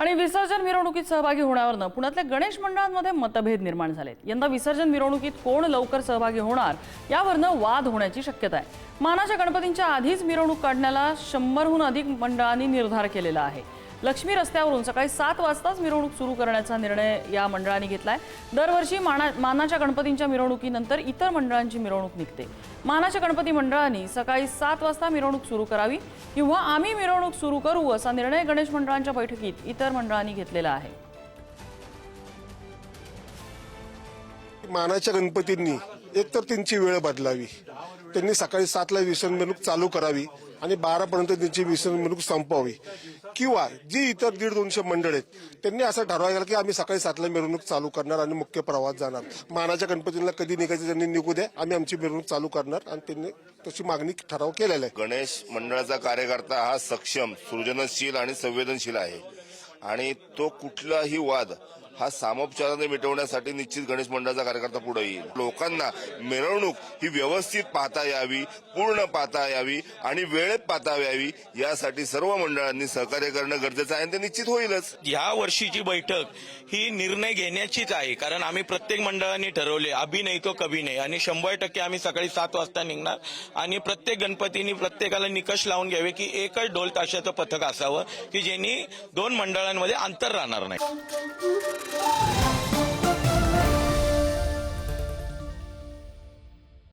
आणि विसर्जन मिरवणुकीत सहभागी होण्यावरनं पुण्यातल्या गणेश मंडळांमध्ये मतभेद निर्माण झालेत. यंदा विसर्जन मिरवणुकीत कोण लवकर सहभागी होणार यावरनं वाद होण्याची शक्यता आहे. मानाच्या गणपतींच्या आधीच मिरवणूक काढण्याला शंभरहून अधिक मंडळांनी निर्धार केलेला आहे. लक्ष्मी रस्त्यावरून सकाळी सात वाजताच मिरवणूक सुरू करण्याचा निर्णय या मंडळांनी घेतलाय. दरवर्षी माना मानाच्या गणपतींच्या मिरवणुकीनंतर इतर मंडळांची मिरवणूक निघते. मानाच्या गणपती मंडळांनी सकाळी सात वाजता मिरवणूक सुरू करावी किंवा आम्ही मिरवणूक सुरू करू असा निर्णय गणेश मंडळांच्या बैठकीत इतर मंडळांनी घेतलेला आहे. मानाच्या गणपतींनी एकतर त्यांची वेळ बदलावी. त्यांनी सकाळी सातला विसर्जन मिरवणूक चालू करावी आणि बारापर्यंत त्यांची विसर्जन मिरवणूक संपवावी. किंवा जी इतर दीड दोनशे मंडळ आहेत त्यांनी असं ठरवायला की आम्ही सकाळी सातला मिरवणूक चालू करणार आणि मुख्य प्रवास जाणार. मानाच्या गणपतींना कधी निघायचं त्यांनी निघू द्या आम्ही आमची मिरवणूक चालू करणार आणि त्यांनी तशी मागणी ठराव केलेला आहे. गणेश मंडळाचा कार्यकर्ता हा सक्षम सृजनशील आणि संवेदनशील आहे. आणि तो कुठलाही वाद हा सामोपचाराने मिटवण्यासाठी निश्चित गणेश मंडळाचा कार्यकर्ता पुढे येईल. लोकांना मिरवणूक ही व्यवस्थित पाहता यावी पूर्ण पाहता यावी आणि वेळेत पाहता यावी यासाठी सर्व मंडळांनी सहकार्य करणं गरजेचं आहे आणि ते निश्चित होईलच. या वर्षीची बैठक ही निर्णय घेण्याचीच आहे कारण आम्ही प्रत्येक मंडळाने ठरवले अभिनय नाही तो कभी नाही. आणि शंभर टक्के आम्ही सकाळी सात वाजता निघणार आणि प्रत्येक गणपतींनी प्रत्येकाला निकष लावून घ्यावे की एकच ढोल ताशाचं पथक असावं की ज्यांनी दोन मंडळांमध्ये अंतर राहणार नाही.